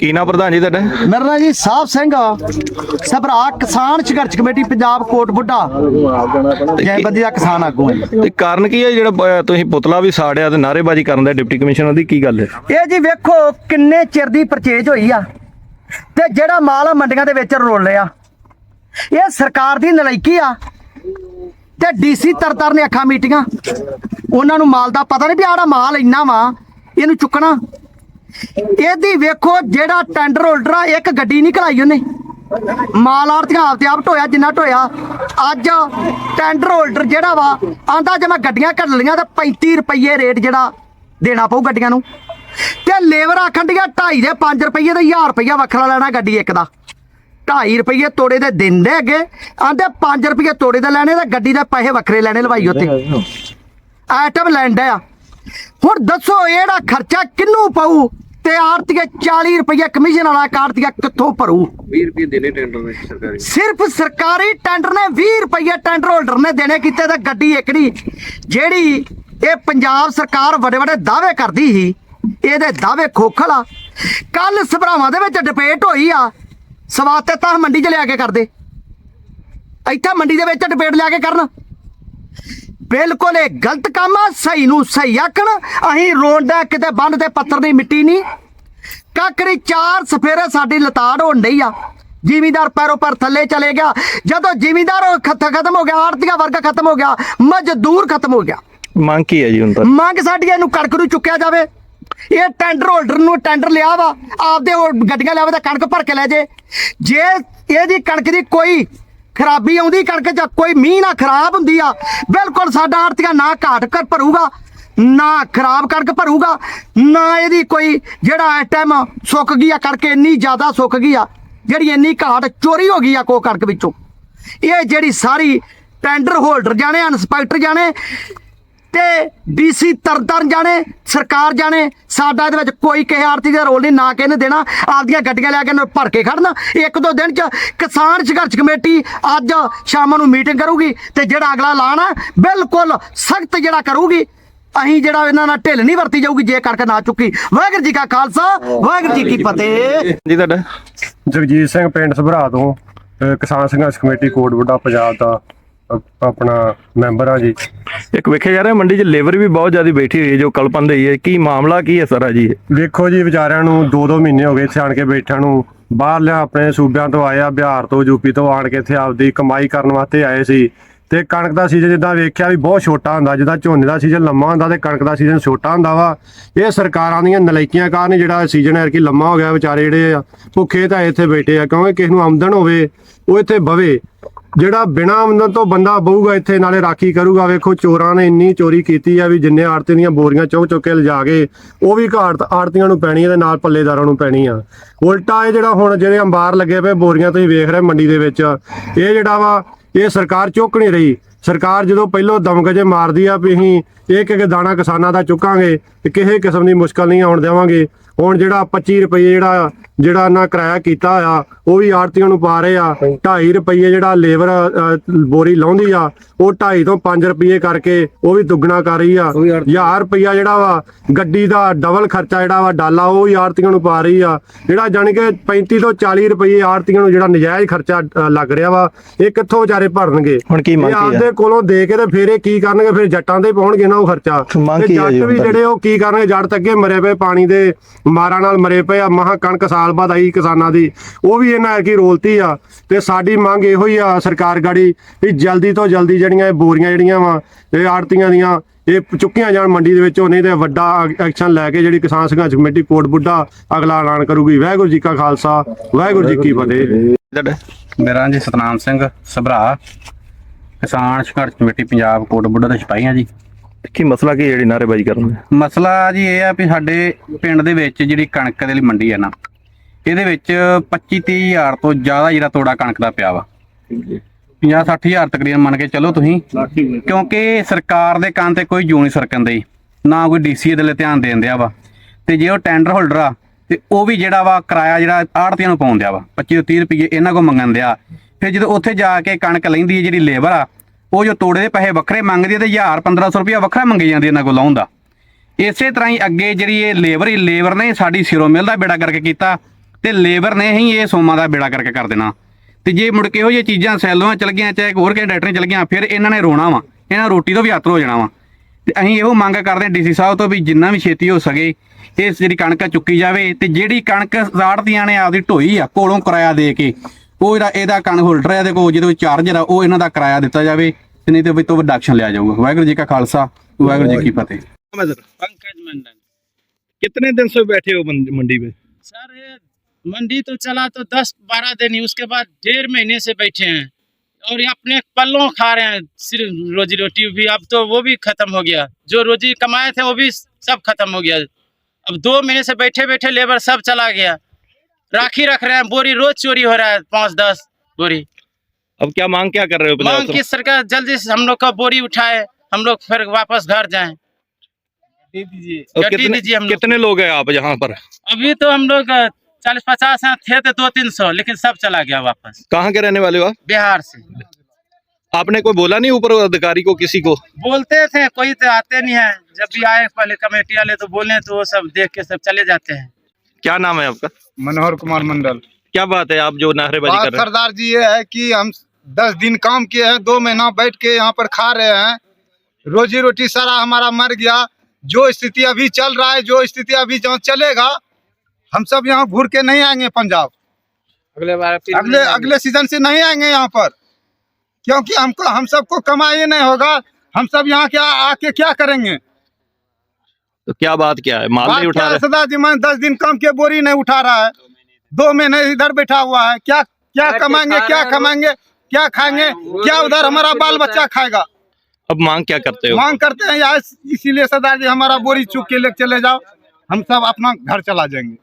ਕੀ ਨਾ ਪ੍ਰਧਾਨ ਜੀ ਤੁਹਾਡਾ? ਮੇਰਾ ਨਾਂ ਜੀ ਸਾਹਿਬ ਸਿੰਘ ਸਭਰਾ ਕਿਸਾਨ ਸੰਘਰਸ਼ ਕਮੇਟੀ ਪੰਜਾਬ ਕੋਟ ਬੁੱਢਾ। ਜੈਬੰਦੀ ਦਾ ਕਿਸਾਨ ਆਗੂ ਹਾਂ। ਤੇ ਕਾਰਨ ਕੀ ਹੈ ਜਿਹੜਾ ਤੁਸੀਂ ਪੁਤਲਾ ਵੀ ਸਾੜਿਆ ਤੇ ਨਾਅਰੇਬਾਜ਼ੀ ਕਰਨ ਦਾ ਡਿਪਟੀ ਕਮਿਸ਼ਨਰ ਦੀ ਕੀ ਗੱਲ ਹੈ? ਇਹ ਜੀ ਵੇਖੋ ਕਿੰਨੇ ਚਿਰ ਦੀ ਪਰਚੇਜ ਹੋਈ ਆ ਤੇ ਜਿਹੜਾ ਮਾਲ ਆ ਮੰਡੀਆਂ ਦੇ ਵਿੱਚ ਰੋਲ ਲਿਆ ਇਹ ਸਰਕਾਰ ਦੀ ਨਲਾਇਕੀ ਆ ਤੇ ਡੀਸੀ ਤਰਤਰ ਨੇ ਅੱਖਾਂ ਮੀਟੀਆਂ ਉਹਨਾਂ ਨੂੰ ਮਾਲ ਦਾ ਪਤਾ ਨਹੀਂ ਵੀ ਆੜਾ ਮਾਲ ਇੰਨਾ ਵਾ ਇਹਨੂੰ ਚੁੱਕਣਾ। ਇਹਦੀ ਵੇਖੋ ਜਿਹੜਾ ਟੈਂਡਰ ਹੋਲਡਰ ਆ ਇੱਕ ਗੱਡੀ ਨਹੀਂ ਕਲਾਈ ਉਹਨੇ। ਮਾਲ ਆੜਤੀਆਂ ਆਪਦੇ ਆਪ ਢੋਇਆ ਜਿੰਨਾ ਢੋਇਆ। ਅੱਜ ਟੈਂਡਰ ਹੋਲਡਰ ਜਿਹੜਾ ਵਾ ਆਂਦਾ ਜੇ ਮੈਂ ਗੱਡੀਆਂ ਕੱਢ ਲਈਆਂ ਤਾਂ 35 ਰੁਪਏ ਰੇਟ ਜਿਹੜਾ ਦੇਣਾ ਪਊ ਗੱਡੀਆਂ ਨੂੰ। ਤੇ ਲੇਬਰ ਆਖਣ ਡੀਆ 2.5 ਦੇ 5 ਰੁਪਏ ਤੇ 1000 ਰੁਪਇਆ ਵੱਖਰਾ ਲੈਣਾ ਗੱਡੀ ਇੱਕ ਦਾ। 2.5 ਰੁਪਏ ਤੋੜੇ ਦੇ ਦਿੰਦੇ ਅੱਗੇ ਆਂਦੇ 5 ਰੁਪਏ ਤੋੜੇ ਦੇ ਲੈਣੇ ਤੇ ਗੱਡੀ ਦੇ ਪੈਸੇ ਵੱਖਰੇ ਲੈਣੇ ਲਵਾਈ ਉੱਤੇ ਆਈਟਮ ਲੈਂਡ ਆ। ਹੁਣ ਦੱਸੋ ਇਹੜਾ ਖਰਚਾ ਕਿੰਨੂੰ ਪਊ? ਤੇ ਆਰਤੀਆ 40 ਰੁਪਏ ਕਮਿਸ਼ਨ ਵਾਲਾ ਕਾਰਤੀਆ ਕਿੱਥੋਂ ਭਰੂ? 20 ਰੁਪਏ ਦੇਣੇ ਟੈਂਡਰ ਦੇ ਸਰਕਾਰੀ। ਸਿਰਫ ਸਰਕਾਰੀ ਟੈਂਡਰ ਨੇ 20 ਰੁਪਏ ਟੈਂਡਰ ਹੋਲਡਰ ਨੇ ਦੇਣੇ ਕੀਤੇ ਤੇ ਗੱਡੀ ਇਕੜੀ ਜਿਹੜੀ ਇਹ ਪੰਜਾਬ ਸਰਕਾਰ ਵੱਡੇ ਵੱਡੇ ਦਾਅਵੇ ਕਰਦੀ ਸੀ ਇਹਦੇ ਦਾਅਵੇ ਖੋਖਲ ਆ। ਕੱਲ ਸਭਰਾਵਾਂ ਦੇ ਵਿੱਚ ਡਿਬੇਟ ਹੋਈ ਆ ਸਵਾਦ ਤੇ ਤਾਂ ਮੰਡੀ 'ਚ ਲਿਆ ਕੇ ਕਰਦੇ ਇੱਥੇ ਮੰਡੀ ਦੇ ਵਿੱਚ ਡਿਬੇਟ ਲਿਆ ਕੇ ਕਰਨ। ਬਿਲਕੁਲ ਇਹ ਗਲਤ ਕੰਮ ਆ ਸਹੀ ਨੂੰ ਸਹੀ ਆਖਣ। ਅਸੀਂ ਰੋਂਡਾ ਕਿਤੇ ਬੰਨ ਤੇ ਪੱਥਰ ਦੀ ਮਿੱਟੀ ਨਹੀਂ। ਕਾਕਰੀ ਚਾਰ ਸਫੇਰੇ ਸਾਡੀ ਲਤਾੜ ਹੋਣ ਡਈ ਆ। ਜ਼ਿਮੀਦਾਰ ਪੈਰੋਂ ਪਰ ਥੱਲੇ ਚਲੇ ਗਿਆ। ਜਦੋਂ ਜ਼ਿਮੀਦਾਰ ਖਤ- ਖਤਮ ਹੋ ਗਿਆ ਆੜਤੀਆ ਵਰਗ ਖਤਮ ਹੋ ਗਿਆ ਮਜ਼ਦੂਰ ਖਤਮ ਹੋ ਗਿਆ। ਮੰਗ ਕੀ ਹੈ ਜੀ ਹੁਣ ਤਾਂ ਮੰਗ ਸਾਡੀ ਇਹਨੂੰ ਕਣਕ ਨੂੰ ਚੁੱਕਿਆ ਜਾਵੇ। ਇਹ ਟੈਂਡਰ ਹੋਲਡਰ ਨੂੰ ਟੈਂਡਰ ਲਿਆ ਵਾ। ਆਪਦੇ ਗੱਡੀਆਂ ਲਿਆਵੇ ਤਾਂ ਕਣਕ ਭਰ ਕੇ ਲੈ ਜੇ। ਜੇ ਇਹਦੀ ਕਣਕ ਦੀ ਕੋਈ ਖਰਾਬੀ ਆਉਂਦੀ ਕਣਕ ਚ, ਕੋਈ ਮੀਂਹ ਨਾ ਖਰਾਬ ਹੁੰਦੀ ਆ। ਬਿਲਕੁਲ ਸਾਡਾ ਆੜਤੀਆ ਨਾ ਘਾਟ ਕਰ ਭਰੂਗਾ, ਨਾ ਖਰਾਬ ਕਣਕ ਭਰੂਗਾ, ਨਾ ਇਹਦੀ ਕੋਈ ਜਿਹੜਾ ਇਸ ਟਾਈਮ ਸੁੱਕ ਗਈ ਆ ਕਣਕ, ਇੰਨੀ ਜ਼ਿਆਦਾ ਸੁੱਕ ਗਈ ਆ, ਜਿਹੜੀ ਇੰਨੀ ਘਾਟ ਚੋਰੀ ਹੋ ਗਈ ਆ ਕੋ ਕਣਕ ਵਿੱਚੋਂ। ਇਹ ਜਿਹੜੀ ਸਾਰੀ ਟੈਂਡਰ ਹੋਲਡਰ ਜਾਣੇ ਇਨਸਪੈਕਟਰ ਜਾਣੇ ਤੇ ਡੀਸੀ ਤਰਤਰਨ ਜਾਣੇ ਸਰਕਾਰ ਜਾਣੇ ਸਾਡਾ ਇਹਦੇ ਵਿੱਚ ਕੋਈ ਕਿਸੇ ਆਰਤੀ ਦਾ ਰੋਲ ਨਹੀਂ ਨਾ ਕਿਸੇ ਨੇ ਦੇਣਾ। ਆਪਦੀਆਂ ਗੱਡੀਆਂ ਲੈ ਕੇ ਇਹਨੂੰ ਭਰ ਕੇ ਖੜਨਾ। ਇੱਕ ਦੋ ਦਿਨ ਚ ਕਿਸਾਨ ਸੰਘਰਸ਼ ਕਮੇਟੀ ਅੱਜ ਸ਼ਾਮ ਨੂੰ ਮੀਟਿੰਗ ਕਰੂਗੀ ਤੇ ਜਿਹੜਾ ਅਗਲਾ ਐਲਾਨ ਆ ਬਿਲਕੁਲ ਸਖਤ ਜਿਹੜਾ ਕਰੂਗੀ ਅਸੀਂ ਜਿਹੜਾ ਇਹਨਾਂ ਨਾਲ ਢਿੱਲ ਨਹੀਂ ਵਰਤੀ ਜਾਊਗੀ ਜੇ ਕਰਕੇ ਨਾ ਚੁੱਕੀ। ਵਾਹਿਗੁਰੂ ਜੀ ਕਾ ਖਾਲਸਾ ਵਾਹਿਗੁਰੂ ਜੀ ਕੀ ਫਤਿਹ। ਜੀ ਤੁਹਾਡਾ? ਜਗਜੀਤ ਸਿੰਘ ਪਿੰਡ ਸਭਰਾ ਤੋਂ ਅਹ ਕਿਸਾਨ ਸੰਘਰਸ਼ ਕਮੇਟੀ ਕੋਟ ਬੁੱਢਾ ਪੰਜਾਬ ਦਾ। ਆਪਣਾ ਮੈਂਬਰ ਆ ਜੀ। ਇੱਕ ਵੇਖਿਆ ਜਾ ਰਿਹਾ ਮੰਡੀ 'ਚ ਲੇਬਰ ਵੀ ਬਹੁਤ ਜ਼ਿਆਦਾ ਬੈਠੀ ਹੋਈ ਹੈ ਜੋ ਕਲਪਨ ਰਹੀ ਹੈ। ਕੀ ਮਾਮਲਾ ਕੀ ਹੈ ਸਾਰਾ ਜੀ? ਵੇਖੋ ਜੀ ਵਿਚਾਰਿਆਂ ਨੂੰ 2-2 ਮਹੀਨੇ ਹੋ ਗਏ ਇੱਥੇ ਆਣ ਕੇ ਬੈਠਿਆਂ ਨੂੰ। ਬਾਹਰਲੇ ਆਪਣੇ ਸੂਬਿਆਂ ਤੋਂ ਆਏ ਆ ਬਿਹਾਰ ਤੋਂ ਯੂਪੀ ਤੋਂ ਆਣ ਕੇ ਇੱਥੇ ਆਪਦੀ ਕਮਾਈ ਕਰਨ ਵਾਸਤੇ ਆਏ ਸੀ। ਤੇ ਕਣਕ ਦਾ ਸੀਜ਼ਨ ਜਿੱਦਾਂ ਵੇਖਿਆ ਵੀ ਬਹੁਤ ਛੋਟਾ ਹੁੰਦਾ ਜਿੱਦਾਂ ਝੋਨੇ ਦਾ ਸੀਜ਼ਨ ਲੰਮਾ ਹੁੰਦਾ ਤੇ ਕਣਕ ਦਾ ਸੀਜ਼ਨ ਛੋਟਾ ਹੁੰਦਾ ਵਾ। ਇਹ ਸਰਕਾਰਾਂ ਦੀਆਂ ਨਲਾਇਕੀਆਂ ਕਾਰਨ ਜਿਹੜਾ ਸੀਜ਼ਨ ਹੈ ਕਿ ਲੰਮਾ ਹੋ ਗਿਆ ਵਿਚਾਰੇ ਜਿਹੜੇ ਆ ਭੁੱਖੇ ਤਾਂ ਇੱਥੇ ਬੈਠੇ ਆ ਕਿਉਂਕਿ ਕਿਸੇ ਨੂੰ ਆਮਦਨ ਹੋਵੇ ਉਹ ਇੱਥੇ ਬਵੇ। ਜਿਹੜਾ ਬਿਨਾਂ ਆਮਦਨ ਤੋਂ ਬੰਦਾ ਬਹੂਗਾ ਇੱਥੇ, ਨਾਲੇ ਰਾਖੀ ਕਰੂਗਾ, ਵੇਖੋ ਚੋਰਾਂ ਨੇ ਇੰਨੀ ਚੋਰੀ ਕੀਤੀ ਆ ਵੀ ਜਿੰਨੇ ਆੜਤੀ ਦੀਆਂ ਬੋਰੀਆਂ ਚੁੱਕ ਚੁੱਕ ਕੇ ਲਿਜਾ ਕੇ, ਉਹ ਵੀ ਘਾਟ ਆੜਤੀਆਂ ਨੂੰ ਪੈਣੀ ਆ ਤੇ ਨਾਲ ਪੱਲੇਦਾਰਾਂ ਨੂੰ ਪੈਣੀ ਆ ਉਲਟਾ ਇਹ ਜਿਹੜਾ ਹੁਣ ਜਿਹੜੇ ਅੰਬਾਰ ਲੱਗੇ ਪਏ ਬੋਰੀਆਂ, ਤੁਸੀਂ ਵੇਖ ਰਹੇ ਮੰਡੀ ਦੇ ਵਿੱਚ, ਇਹ ਜਿਹੜਾ ਵਾ, ਇਹ ਸਰਕਾਰ ਚੁੱਕ ਨਹੀਂ ਰਹੀ। ਸਰਕਾਰ ਜਦੋਂ ਪਹਿਲੋਂ ਦਮਗਜੇ ਮਾਰਦੀ ਆ ਵੀ ਅਸੀਂ ਇੱਕ ਇੱਕ ਦਾਣਾ ਕਿਸਾਨਾਂ ਦਾ ਚੁੱਕਾਂਗੇ ਤੇ ਕਿਸੇ ਕਿਸਮ ਦੀ ਮੁਸ਼ਕਲ ਨਹੀਂ ਆਉਣ ਦੇਵਾਂਗੇ। ਹੁਣ ਜਿਹੜਾ 25 ਰੁਪਏ ਜਿਹੜਾ ਜਿਹੜਾ ਨਾ ਕਿਰਾਇਆ ਕੀਤਾ ਆ ਉਹ ਵੀ ਆੜਤੀਆਂ ਨੂੰ ਪਾ ਰਹੇ ਆ। 2.5 ਰੁਪਏ ਜਿਹੜਾ ਲੇਬਰ ਬੋਰੀ ਲਾਉਂਦੀ ਆ ਉਹ 2.5 ਤੋਂ 5 ਰੁਪਏ ਕਰਕੇ ਉਹ ਵੀ ਦੁੱਗਣਾ ਕਰ ਰਹੀ ਆ। 1000 ਰੁਪਇਆ ਜਿਹੜਾ ਵਾ ਗੱਡੀ ਦਾ ਡਬਲ ਖਰਚਾ ਜਿਹੜਾ ਵਾ ਡਾਲਾ ਉਹ ਵੀ ਆੜਤੀਆਂ ਨੂੰ ਪਾ ਰਹੀ ਆ। ਜਿਹੜਾ ਜਾਣੀ ਕਿ 35 ਤੋਂ 40 ਰੁਪਏ ਆੜਤੀਆਂ ਨੂੰ ਜਿਹੜਾ ਨਜਾਇਜ਼ ਖਰਚਾ ਲੱਗ ਰਿਹਾ ਵਾ ਇਹ ਕਿੱਥੋਂ ਵਿਚਾਰੇ ਭਰਨਗੇ? ਹੁਣ ਕੀ ਮੰਗ ਕੀ ਆ? ਆਪਦੇ ਕੋਲੋਂ ਦੇ ਕੇ ਤੇ ਫਿਰ ਇਹ ਕੀ ਕਰਨਗੇ? ਫਿਰ ਜੱਟਾਂ ਦੇ ਪਾਉਣਗੇ ਨਾ ਉਹ ਖਰਚਾ। ਤੇ ਜੱਟ ਵੀ? ਜਿਹੜੇ ਉਹ ਕੀ ਕਰਨਗੇ? ਜੱਟ ਤਾਂ ਅੱਗੇ ਮਰੇ ਪਏ ਪਾਣੀ ਦੇ ਮਾਰਾਂ ਨਾਲ ਮਰੇ ਪਏ ਆ। ਮਹਾ ਕਣਕ ਸਾਲ ਬਾਅਦ ਆਈ ਕਿਸਾਨਾਂ ਦੀ। ਉਹ ਵੀ ਇਹਨਾਂ ਕੀ ਰੋਲਤੀ ਆ? ਤੇ ਸਾਡੀ ਮੰਗ ਇਹੋ ਹੀ ਆ ਸਰਕਾਰ ਗਾੜੀ ਵੀ ਜਲਦੀ ਤੋਂ ਜਲਦੀ ਜਿਹੜੀਆਂ ਇਹ ਬੋਰੀਆਂ ਜਿਹੜੀਆਂ ਵਾ ਇਹ ਆੜਤੀਆਂ ਦੀਆਂ ਇਹ ਚੁੱਕੀਆਂ ਜਾਣ ਮੰਡੀ ਦੇ ਵਿੱਚੋਂ ਨਹੀਂ ਤੇ ਵੱਡਾ ਐਕਸ਼ਨ ਲੈ ਕੇ ਜਿਹੜੀ ਕਿਸਾਨ ਸੰਘਰਸ਼ ਕਮੇਟੀ ਕੋਟ ਬੁੱਢਾ ਅਗਲਾ ਐਲਾਨ ਕਰੂਗੀ। ਵਾਹਿਗੁਰੂ ਜੀ ਕਾ ਖਾਲਸਾ ਵਾਹਿਗੁਰੂ ਜੀ ਕੀ ਫਤਿਹ। ਮੇਰਾ ਜੀ ਸਤਨਾਮ ਸਿੰਘ ਸਭਰਾ ਕਿਸਾਨ ਸੰਘਰਸ਼ ਕਮੇਟੀ ਪੰਜਾਬ ਕੋਟ ਬੁੱਢਾ ਦੇ ਸਿਪਾਹੀਆਂ ਜੀ। ਕੀ ਮਸਲਾ ਕੀ ਜਿਹੜੀ ਨਾਅਰੇਬਾਜ਼ੀ ਕਰਨ ਮਸਲਾ ਜੀ ਇਹ ਆ ਵੀ ਸਾਡੇ ਪਿੰਡ ਦੇ ਵਿੱਚ ਜਿਹੜੀ ਕਣਕ ਦੇ ਲਈ ਮੰਡੀ ਹੈ ਨਾ ਇਹਦੇ ਵਿੱਚ 25 30 ਹਜ਼ਾਰ ਤੋਂ ਜ਼ਿਆਦਾ ਜਿਹੜਾ ਤੋੜਾ ਕਣਕ ਦਾ ਪਿਆ ਵਾ। 50 60 ਹਜ਼ਾਰ ਤਕਰੀਬਨ ਮੰਨ ਕੇ ਚੱਲੋ ਤੁਸੀਂ। ਕਿਉਂਕਿ ਸਰਕਾਰ ਦੇ ਕੰਨ ਤੇ ਕੋਈ ਜੂ ਨਹੀਂ ਸਰਕਣ ਦੇ ਨਾ ਕੋਈ ਡੀਸੀ ਦੇ ਲਈ ਧਿਆਨ ਦੇਣ ਦਿਆ ਵਾ। ਤੇ ਜੇ ਉਹ ਟੈਂਡਰ ਹੋਲਡਰ ਆ ਤੇ ਉਹ ਵੀ ਜਿਹੜਾ ਵਾ ਕਿਰਾਇਆ ਜਿਹੜਾ ਆੜਤੀਆਂ ਨੂੰ ਪਾਉਣ ਦਿਆ ਵਾ। 25 ਤੋਂ 30 ਰੁਪਏ ਇਹਨਾਂ ਕੋ ਮੰਗਣ ਦਿਆ। ਫਿਰ ਜਦੋਂ ਉੱਥੇ ਜਾ ਕੇ ਕਣਕ ਲੈਂਦੀ ਹੈ ਜਿਹੜੀ ਲੇਬਰ ਆ ਉਹ ਜੋ ਤੋੜੇ ਦੇ ਪੈਸੇ ਵੱਖਰੇ ਮੰਗਦੀ ਹੈ ਤੇ 1000 1500 ਰੁਪਏ ਵੱਖਰਾ ਮੰਗੀ ਜਾਂਦੀ ਇਹਨਾਂ ਕੋਲ ਲਾਉਣ ਦਾ। ਇਸੇ ਤਰ੍ਹਾਂ ਹੀ ਅੱਗੇ ਜਿਹੜੀ ਇਹ ਲੇਬਰ ਹੀ ਲੇਬਰ ਨੇ ਸਾਡੀ ਸਿਰੋਂ ਮਿਲ ਦਾ ਬੇੜਾ ਕਰਕੇ ਕੀਤਾ। ਤੇ ਲੇਬਰ ਨੇ ਹੀ ਇਹ ਸੋਮਾ ਦਾ ਬੇੜਾ ਕਰਕੇ ਕਰ ਦੇਣਾ ਤੇ ਜੇ ਮੁੜ ਕੇ ਇਹੋ ਜਿਹੀਆਂ ਚੀਜ਼ਾਂ ਸੈਲੋਂ ਚਲ ਗਈਆਂ ਚਾਹੇ ਹੋਰ ਕਿਸੇ ਡਾਕਟਰ ਚਲ ਗਈਆਂ ਫਿਰ ਇਹਨਾਂ ਨੇ ਰੋਣਾ ਵਾ ਇਹਨਾਂ ਰੋਟੀ ਤੋਂ ਵੀ ਆਤਰ ਹੋ ਜਾਣਾ ਵਾ ਤੇ ਅਸੀਂ ਇਹੋ ਮੰਗ ਕਰਦੇ ਹਾਂ ਡੀਸੀ ਸਾਹਿਬ ਤੋਂ ਵੀ ਜਿੰਨਾ ਵੀ ਛੇਤੀ ਹੋ ਸਕੇ ਇਸ ਜਿਹੜੀ ਕਣਕ ਆ ਚੁੱਕੀ ਜਾਵੇ ਤੇ ਜਿਹੜੀ ਕਣਕ ਸਾੜਦੀਆਂ ਨੇ ਆਪਦੀ ਢੋਈ ਆ ਕੋਲੋਂ ਕਿਰਾਇਆ ਦੇ ਕੇ ਉਹ ਜਿਹੜਾ ਇਹਦਾ ਕਣ ਹੋਲਡਰ ਹੈ ਇਹਦੇ ਕੋਲ ਜਿਹਦੇ ਵਿੱਚ ਚਾਰਜਰ ਆ ਉਹ ਇਹਨਾਂ ਦਾ ਕਿਰਾਇਆ ਦਿੱਤਾ ਜਾਵੇ ਤੇ ਨਹੀਂ ਤੇ ਵੀ ਤੋਂ ਵੱਡਾ ਐਕਸ਼ਨ ਲਿਆ ਜਾਊਗਾ ਵਾਹਿਗੁਰੂ ਜੀ ਕਾ ਖਾਲਸਾ ਵਾਹਿਗੁਰੂ ਜੀ ਕੀ ਫਤਿਹ पंकज मंडल कितने दिन से बैठे हो मंडी मंडी में सर ये मंडी तो चला तो दस बारह दिन ही उसके बाद डेढ़ महीने से बैठे हैं और ये अपने पल्लों खा रहे हैं सिर्फ़ रोजी रोटी भी अब तो वो भी खत्म हो गया। जो रोजी कमाए थे वो भी सब खत्म हो गया। अब दो महीने से बैठे बैठे लेबर सब चला गया। राखी रख रहे हैं बोरी रोज चोरी हो रहा है पाँच दस बोरी। अब क्या मांग क्या कर रहे हो मांग की सरकार जल्दी से हम लोग का बोरी उठाए हम लोग फिर वापस घर जाए। गड्डी कितने लोग कितने लोग हैं आप यहाँ पर? अभी तो हम लोग चालीस पचास हैं थे तो दो तीन सौ लेकिन सब चला गया वापस। कहाँ के रहने वाले हो आप? बिहार से। आपने कोई बोला नहीं ऊपर अधिकारी को किसी को? बोलते थे कोई तो आते नहीं है। जब भी आए पहले कमेटी वाले तो बोले तो वो सब देख के सब चले जाते हैं। क्या नाम है आपका? मनोहर कुमार मंडल। क्या बात है आप जो नारेबाजी बात कर रहे हैं। सरदार जी ये है कि हम दस दिन काम किए हैं दो महीना बैठ के यहाँ पर खा रहे हैं। रोजी रोटी सारा हमारा मर गया। जो स्थिति अभी चल रहा है जो स्थिति अभी जहाँ चलेगा हम सब यहाँ घूर के नहीं आएँगे पंजाब। अगले बार अगले अगले सीज़न से नहीं आएँगे यहाँ पर। क्योंकि हमको हम सबको कमाई नहीं होगा। हम सब यहाँ क्या आके क्या करेंगे? तो क्या बात क्या है? माल नहीं उठा क्या है, जी मैं दस दिन कम के बोरी नहीं उठा रहा है। दो महीने इधर बैठा हुआ है। क्या क्या कमाएँगे क्या कमाएँगे क्या खाएँगे क्या उधर हमारा बाल बच्चा खाएगा? अब मांग क्या करते हो? मांग करते हैं यार इसीलिए सरदार जी हमारा बोरी चुक के ले चले जाओ। हम सब अपना घर चला जाएँगे।